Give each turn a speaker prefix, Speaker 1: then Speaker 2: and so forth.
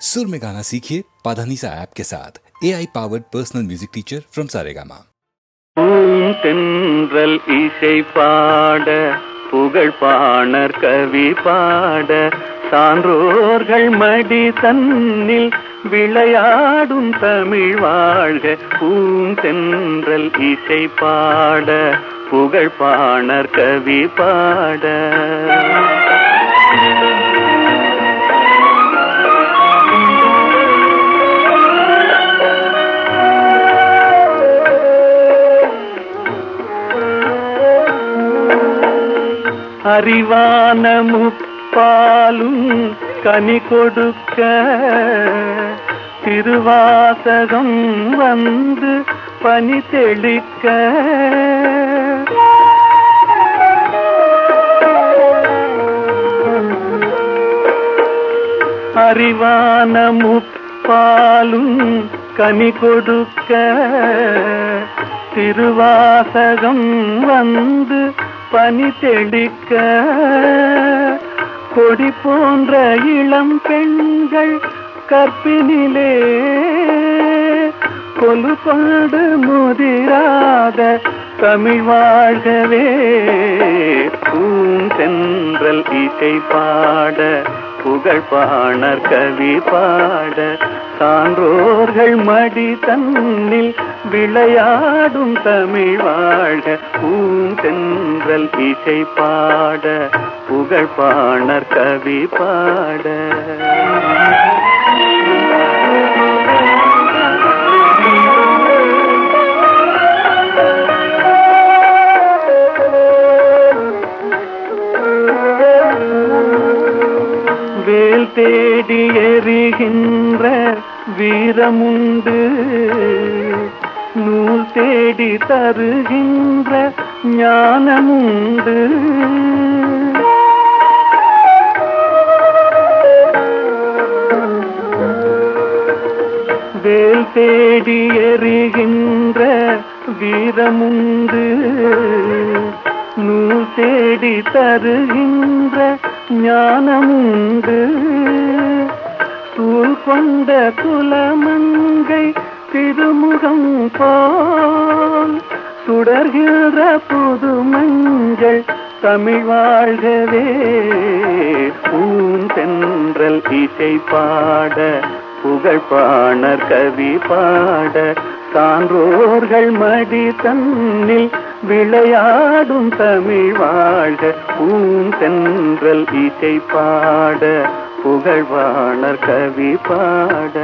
Speaker 1: सुर में गाना सीखिए पाधानीसा ऐप के साथ A I powered personal music teacher from Saregama
Speaker 2: பூந்தென்றல் இசை பாட புகழ் பாணர் கவி பாட சான்றோர்கள் மடி தன்னில் விளையாடும் தமிழ் வாழ்க பூந்தென்றல் இசை பாட புகழ் பாணர் கவி பாட அறிவானமு பாலும் கனி கொடுக்க. திருவாசகம் வந்து பனி தெளிக்க. அறிவானமு பாலும் கனி கொடுக்க. திருவாசகம் வந்து பனி தெளிக்க கொடி போன்ற இளம் பெண்கள் கற்பினிலே கொலுபாடு முதிராத தமிழ் வாழ்கவே பூந்தென்றல் இசை பாட புகழ் பாணர் கவி பாட சான்றோர்கள் மடி தன்னில் விளையாடும் தமிழ் வாழ பூந்தென்றல் இசை பாட புகழ் பாணர் கவி பாட. தேடி எறிகின்ற வீரமுண்டு. நூல் தேடி தருகின்ற ஞானமுண்டு. வேல் தேடி எறிகின்ற வீரமுண்டு. நூல் தேடி தருகின்ற ஞானமுண்டு. கொண்ட குலமங்கை திருமுகம் போல் சுடர்கின்ற புது மஞ்சள் தமிழ் வாழ்கவே. பூந்தென்றல் இசை பாட புகழ்பாணர் கவி பாட சான்றோர்கள் மடி தன்னில் விளையாடும் தமிழ் வாழ்க. பூந்தென்றல் இசை பாட புகழ்வாணர் கவி பாட.